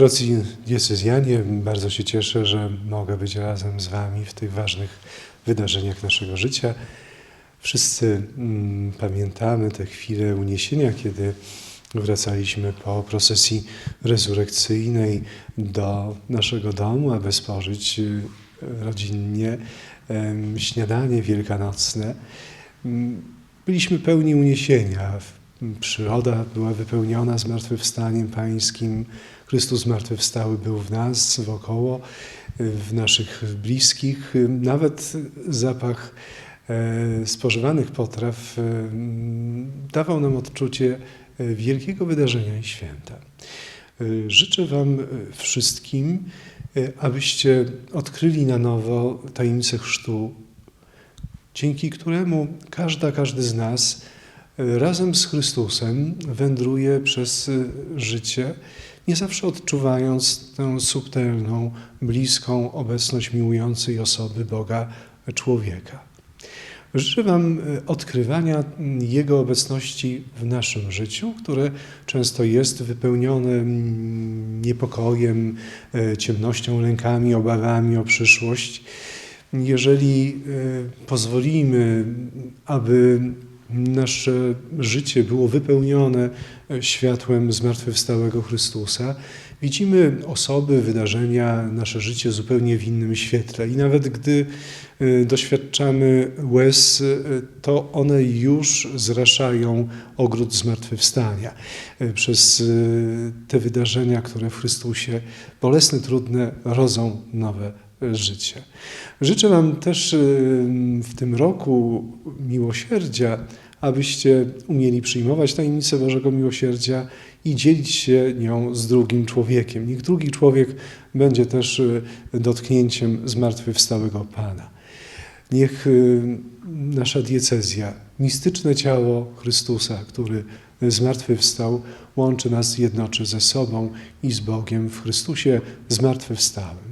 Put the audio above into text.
Drodzy diecezjanie, bardzo się cieszę, że mogę być razem z Wami w tych ważnych wydarzeniach naszego życia. Wszyscy mm, pamiętamy te chwile uniesienia, kiedy wracaliśmy po procesji rezurekcyjnej do naszego domu, aby spożyć y, rodzinnie śniadanie wielkanocne. Mm, Byliśmy pełni uniesienia. Przyroda była wypełniona zmartwychwstaniem Pańskim. Chrystus zmartwychwstały był w nas, wokoło, w naszych bliskich. Nawet zapach e, spożywanych potraw e, dawał nam odczucie e, wielkiego wydarzenia i święta. Życzę Wam wszystkim, abyście odkryli na nowo tajemnicę chrztu dzięki któremu każda, każdy z nas razem z Chrystusem wędruje przez życie, nie zawsze odczuwając tę subtelną, bliską obecność miłującej osoby Boga człowieka. Życzę Wam e, odkrywania Jego obecności w naszym życiu, które często jest wypełnione mm, niepokojem, e, ciemnością, lękami, obawami o przyszłość. Jeżeli e, pozwolimy, aby nasze życie było wypełnione e, światłem zmartwychwstałego Chrystusa, widzimy osoby, wydarzenia, nasze życie zupełnie w innym świetle. I nawet gdy e, doświadczamy łez, e, to one już zraszają ogród zmartwychwstania. Przez te wydarzenia, które w Chrystusie bolesne, trudne, rodzą nowe życie. Życzę Wam też e, w tym roku miłosierdzia, abyście umieli przyjmować tajemnicę Bożego Miłosierdzia i dzielić się nią z drugim człowiekiem. Niech drugi człowiek będzie też e, dotknięciem zmartwychwstałego Pana. Niech e, nasza diecezja, mistyczne ciało Chrystusa, który zmartwychwstał, łączy nas, jednoczy ze sobą i z Bogiem w Chrystusie zmartwychwstałym.